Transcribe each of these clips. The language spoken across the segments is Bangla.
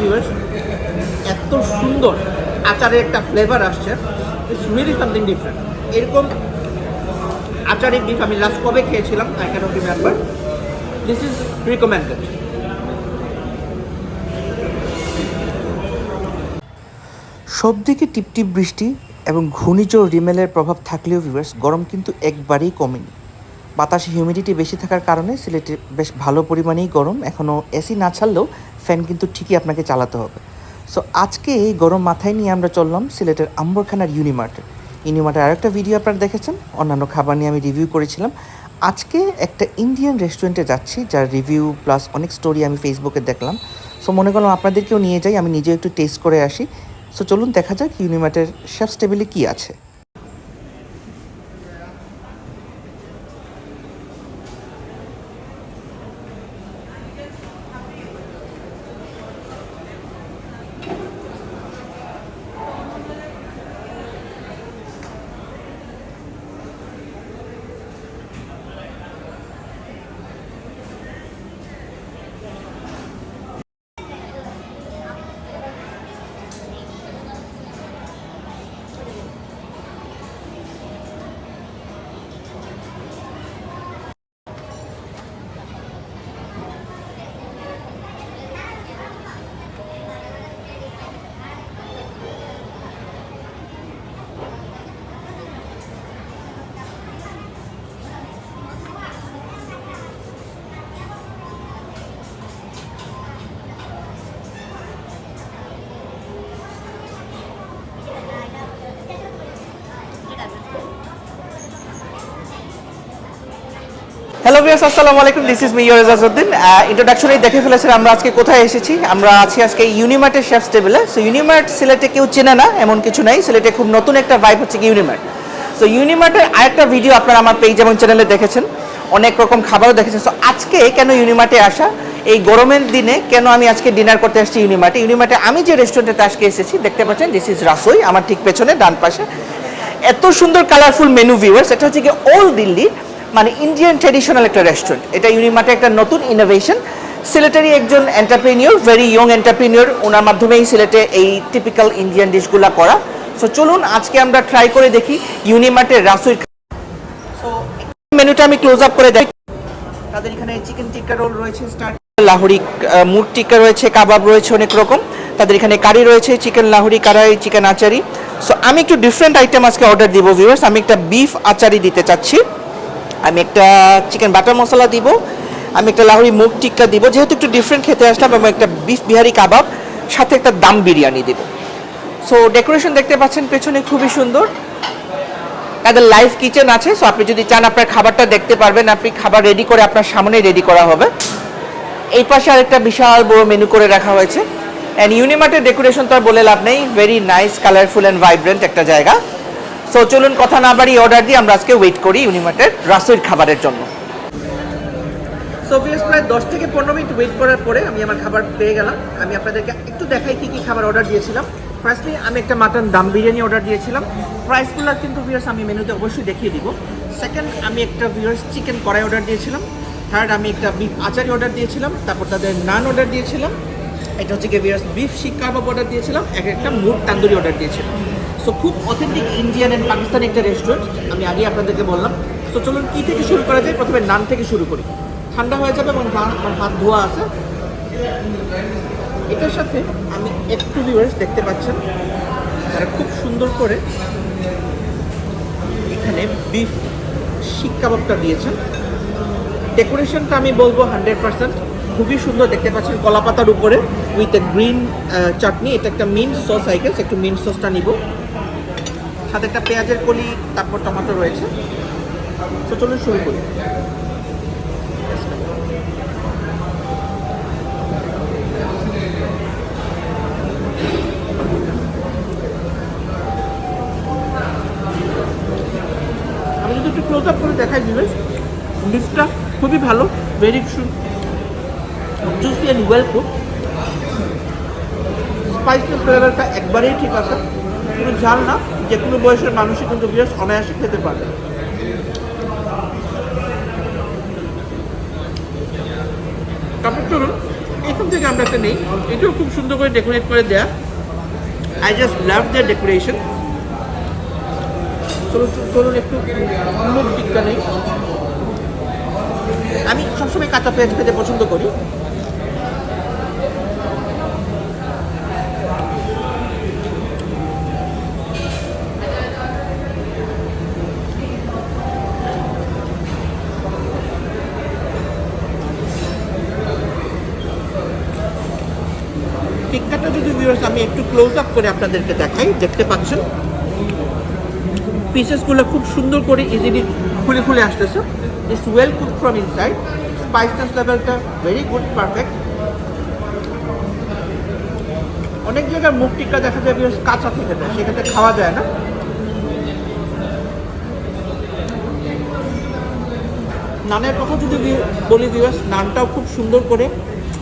ভিউয়ার্স এত সুন্দর আচারের একটা ফ্লেভার আসছে। ইটস রিয়েলি সামথিং ডিফারেন্ট এরকম আচারের ডিশ আমি লাস্ট কবে খেয়েছিলাম I can't remember this is recommended সব দিকে টিপটিপ বৃষ্টি এবং ঘূর্ণিঝড় রিমেলের প্রভাব থাকলেও ভিউয়ার্স গরম কিন্তু একবারেই কমেনি। বাতাসে হিউমিডিটি বেশি থাকার কারণে সিলেটে বেশ ভালো পরিমাণেই গরম। এখনও এসি না ছাড়লেও ফ্যান কিন্তু ঠিকই আপনাকে চালাতে হবে। সো আজকে এই গরম মাথায় নিয়ে আমরা চললাম সিলেটের আম্বরখানার ইউনিমার্টে ইউনিমার্টের আরেকটা ভিডিও আপনারা দেখেছেন, অন্যান্য খাবার নিয়ে আমি রিভিউ করেছিলাম। আজকে একটা ইন্ডিয়ান রেস্টুরেন্টে যাচ্ছি, যার রিভিউ প্লাস অনেক স্টোরি আমি ফেসবুকে দেখলাম। সো মনে করলাম আপনাদেরকেও নিয়ে যাই, আমি নিজেও একটু টেস্ট করে আসি। সো চলুন দেখা যাক ইউনিমার্টের শেফস টেবিলে কী আছে। ভিউয়ার্স দেখে ফেলেছেন আমরা আজকে কোথায় এসেছি। আমরা আছি আজকে ইউনিমার্টের শেফস টেবিলে সো ইউনিমার্ট সিলেটে কেউ চেনে না, এমন কিছু নাই। সিলেটে খুব নতুন একটা ভাইব হচ্ছে কি ইউনিমার্ট সো ইউনিমার্টের আরেকটা ভিডিও আপনারা আমার পেজ এবং চ্যানেলে দেখেছেন। অনেক রকম খাবারও দেখেছেন। সো আজকে কেন ইউনিমার্টে আসা? এই গরমের দিনে কেন আমি আজকে ডিনার করতে আসছি ইউনিমার্টে ইউনিমার্টে আমি যে রেস্টুরেন্টে আজকে এসেছি, দেখতে পাচ্ছেন দিস ইজ রাসোই আমার ঠিক পেছনে, ডান পাশে। এত সুন্দর কালারফুল মেনু ভিউয়ার্স এটা হচ্ছে কি ওল্ড দিল্লি মানে ইন্ডিয়ান ট্রেডিশনাল একটা রেস্টুরেন্ট এটা ইউনিমার্টে একটা নতুন ইনোভেশন সিলেটেরই একজন এন্টারপ্রেনিয়র ভেরি ইয়ং এন্টারপ্রেনিয়র ওনার মাধ্যমেই সিলেটে এই টিপিক্যাল ইন্ডিয়ান ডিশগুলো করা। সো চলুন আজকে আমরা ট্রাই করে দেখি ইউনিমার্টের রাসুই সো মেনুটা আমি ক্লোজ আপ করে দেখি। তাদের এখানে চিকেন টিক্কা রোল রয়েছে স্টার্ট লাহুরি মুর টিক্কা রয়েছে, কাবাব রয়েছে অনেক রকম। তাদের এখানে কারি রয়েছে chicken Lahori, kadai chicken achari. So আমি একটু ডিফারেন্ট আইটেম আজকে অর্ডার দিব ভিউয়ার্স আমি একটা বিফ আচারি দিতে চাচ্ছি। আমি একটা চিকেন বাটার মশলা দিব, আমি একটা লাহুরি মুগ টিক্কা দিব, যেহেতু একটু ডিফারেন্ট খেতে আসলাম এবং একটা বিফ বিহারি কাবাব, সাথে একটা দাম বিরিয়ানি দিব। সো ডেকোরেশন দেখতে পাচ্ছেন, পেছনে খুবই সুন্দর। তাদের লাইভ কিচেন আছে সো আপনি যদি চান আপনার খাবারটা দেখতে পারবেন, আপনি খাবার রেডি করে আপনার সামনে রেডি করা হবে। এই পাশে আরেকটা বিশাল বড় মেনু করে রাখা হয়েছে। অ্যান্ড ইউনিমার্টের ডেকোরেশন তো আর বলে লাভ নেই very nice colourful and vibrant একটা জায়গা। সো চলুন কথা না বাড়ি অর্ডার দিয়ে আমরা আজকে ওয়েট করি ইউনিমার্টের রাসুইর খাবারের জন্য। সো ভিউয়ার্স প্রায় দশ থেকে পনেরো মিনিট ওয়েট করার পরে আমি আমার খাবার পেয়ে গেলাম। আমি আপনাদেরকে একটু দেখাই কি কি খাবার অর্ডার দিয়েছিলাম। ফার্স্টলি আমি একটা মাটন দাম বিরিয়ানি অর্ডার দিয়েছিলাম। প্রাইসগুলো কিন্তু ভিউয়ার্স আমি মেনুতে অবশ্যই দেখিয়ে দিব। সেকেন্ড আমি একটা ভিউয়ার্স চিকেন কড়াই অর্ডার দিয়েছিলাম। থার্ড আমি একটা বিফ আচারি অর্ডার দিয়েছিলাম। তারপর তাদের নান অর্ডার দিয়েছিলাম। এটা হচ্ছে গিয়ে ভিউয়ার্স বিফ শিক কাবাব অর্ডার দিয়েছিলাম। এক একটা মুড তান্দুরি অর্ডার দিয়েছিলাম। সো খুব অথেন্টিক ইন্ডিয়ান অ্যান্ড পাকিস্তানি একটা রেস্টুরেন্ট আমি আগে আপনাদেরকে বললাম। সো চলুন কী থেকে শুরু করা যায়? প্রথমে নান থেকে শুরু করি। ঠান্ডা হয়ে যাবে এবং আমার হাত ধোয়া আছে। এটার সাথে আমি একটু ভিউয়ার্স দেখতে পাচ্ছেন, তারা খুব সুন্দর করে এখানে বিফ শিক কাবাবটা দিয়েছেন। ডেকোরেশনটা আমি বলব হান্ড্রেড পার্সেন্ট খুবই সুন্দর দেখতে পাচ্ছেন কলা পাতার উপরে উইথ এ গ্রিন চাটনি। এটা একটা মিন সস আই গেস একটু মিন সসটা নিব। সাথে একটা পেঁয়াজের কলি, তারপর টমেটো রয়েছে। তো চলুন শুরু করি। আমি যদি একটু ক্লোজ আপ করে দেখাই দিবেন লিফটটা খুবই ভালো very juicy and well cook spicy ফ্লেভারটা একবারেই ঠিক আছে। কিন্তু ঝাল না, যে কোনো বয়সের মানুষই কিন্তু বিরাট অনায়াসে খেতে পারে। তারপর চলুন, এখানে থেকে আমরা একটা নেই। এটাও খুব সুন্দর করে ডেকোরেট করে দেয়া। I just love the decoration চলুন চলুন একটু মুখ টিক্কা নেই। আমি সবসময় কাঁচা পেঁয়াজ খেতে পছন্দ করি। আমি একটু ক্লোজ আপ করে আপনাদেরকে দেখাই, দেখতে পাচ্ছেন? পিসেসগুলো খুব সুন্দর করে ইজিলি খুলে খুলে আসতেছে। It's well cook from inside spiciness লেভেলটা ভেরি গুড পারফেক্ট অনেক জায়গায় মুখ টিক্কা দেখা যায় ভিউয়ার্স কাঁচা থেকে যায়, সেক্ষেত্রে খাওয়া যায় না। নানের কথা যদি বলি ভিউয়ার্স নানটাও খুব সুন্দর করে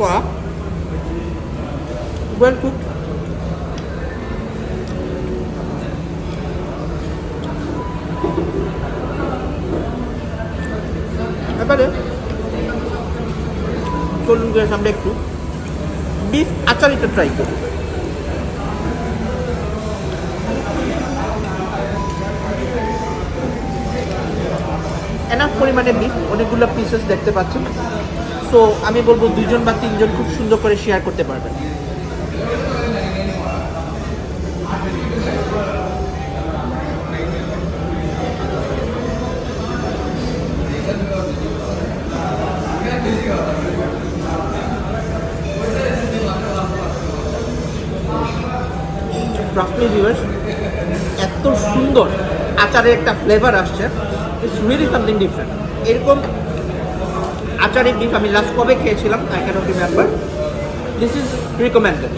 করা ওয়েল কুক এবারে চলুন গ্যাস আমরা একটু। বিফ আচারিটা ট্রাই করি। এনাফ পরিমাণে বিফ অনেকগুলো পিসেস দেখতে পাচ্ছেন। সো আমি বলব দুজন বা তিনজন খুব সুন্দর করে শেয়ার করতে পারবেন। ট্রাস্টমি ভিউয়ার্স এত সুন্দর আচারের একটা ফ্লেভার আসছে ইটস রিয়েলি সামথিং ডিফারেন্ট এরকম আচারের বিফ আমি লাস্ট কবে খেয়েছিলাম I can't remember this is recommended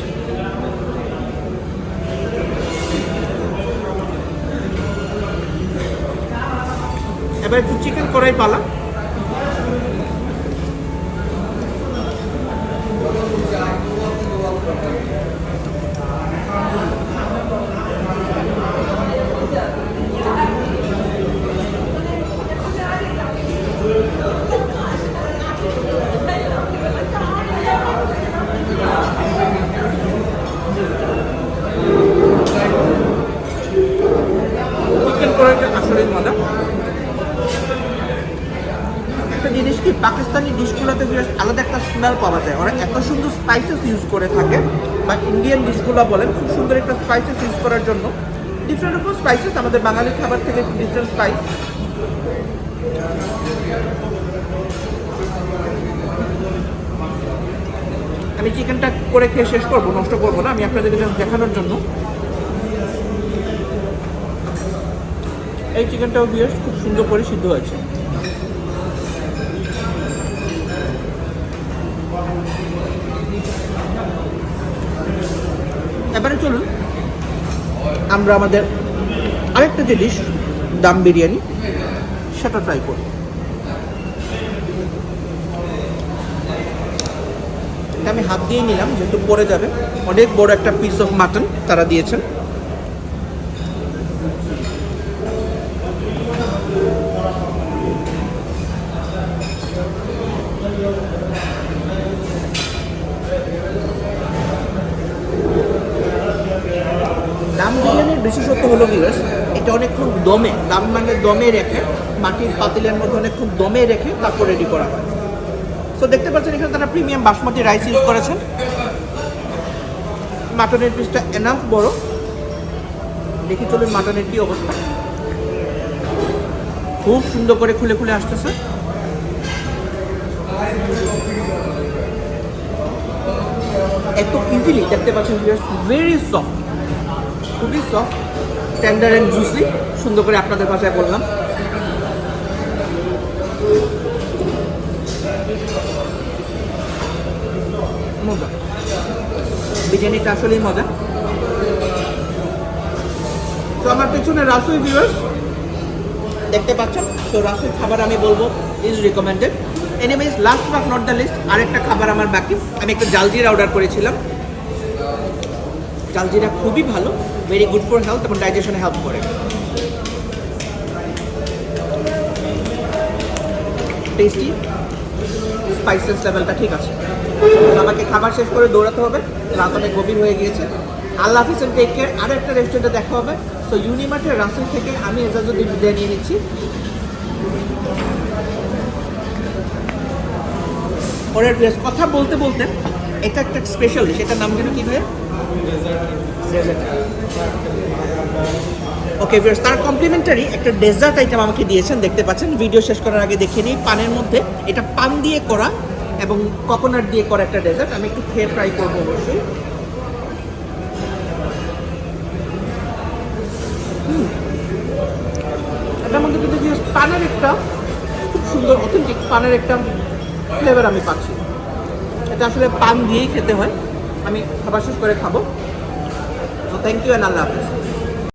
এবার একটু চিকেন কড়াই পালা চিকেন কড়াইটা আসলেই মজা একটা জিনিস কি পাকিস্তানি ডিশগুলোতে বিরাট আলাদা একটা স্মেল পাওয়া যায়। ওরা এত সুন্দর স্পাইসেস ইউজ করে থাকে। বা ইন্ডিয়ান ডিশগুলো বলেন, খুব সুন্দর একটা স্পাইসেস ইউজ করার জন্য। ডিফারেন্ট রকম স্পাইসেস আমাদের বাঙালি খাবার থেকে ডিফারেন্ট স্পাইস আমি চিকেনটা করে খেয়ে শেষ করব, নষ্ট করব না। আমি আপনাদেরকে দেখানোর জন্য। এই চিকেনটাও দিয়ে খুব সুন্দর করে সিদ্ধ হয়েছে। এবারে চলুন। আমরা আমাদের আরেকটা যে ডিশ দাম বিরিয়ানি, সেটা ট্রাই করি আমি হাত দিয়ে নিলাম, যেহেতু পরে যাবে। অনেক বড় একটা পিস অফ মাটন তারা দিয়েছেন। বিশেষত্ব হলো ভিউয়ার্স এটা অনেকক্ষণ দমে, দাম মানে দমে রেখে, মাটির পাতিলের মধ্যে অনেকক্ষণ দমে রেখে তারপর রেডি করা হয়। সো দেখতে পাচ্ছেন এখানে তারা প্রিমিয়াম বাসমতি রাইস ইউজ করেছেন। মাটনের পিসটা এনাফ বড়। দেখি চলুন মাটনের কি অবস্থা। খুব সুন্দর করে খুলে খুলে আসতেছে। এত ইজিলি দেখতে পাচ্ছেন ভেরি সফট খুবই সফট টেন্ডার অ্যান্ড জুসি সুন্দর করে আপনাদের ভাষায় বললাম। মজা। বিরিয়ানিটা আসলেই মজা। তো আমার পেছনে রাসুই ভিউয়ার্স দেখতে পাচ্ছেন? তো রাসুই খাবার আমি বলব is recommended anyways last but not the least আরেকটা খাবার আমার বাকি। আমি একটা জালজিরা অর্ডার করেছিলাম। জালজিরা খুবই ভালো ভেরি গুড ফর হেলথ এবং ডাইজেশনে হেল্প করে। টেস্টি স্পাইসেস লেভেলটা ঠিক আছে। আমাকে খাবার শেষ করে দৌড়াতে হবে রাত অনেক গভীর হয়ে গিয়েছে। আল্লাহ হাফিজ টেক কেয়ার আরও একটা রেস্টুরেন্টে দেখা হবে। সো ইউনিমার্টের রাসেল থেকে আমি এজাজুদ্দিন বিদায় নিয়ে নিচ্ছি। ড্রেস কথা বলতে বলতে এটা একটা স্পেশাল এটার নাম যেন কি ভাই ওকে ভিউয়ার্স তার কমপ্লিমেন্টারি একটা ডেজার্ট আইটেম আমাকে দিয়েছেন, দেখতে পাচ্ছেন। ভিডিও শেষ করার আগে দেখে নিই, পানের মধ্যে এটা পান দিয়ে করা এবং কোকোনাট দিয়ে করা একটা ডেজার্ট আমি একটু খেয়ে ট্রাই করব অবশ্যই। এটার মধ্যে কিন্তু পানের একটা খুব সুন্দর অথেন্টিক পানের একটা ফ্লেভার আমি পাচ্ছি। এটা আসলে পান দিয়েই খেতে হয়। আমি খাবার শেষ করে খাব। তো থ্যাংক ইউ অ্যান্ড আল্লাহ হাফিজ।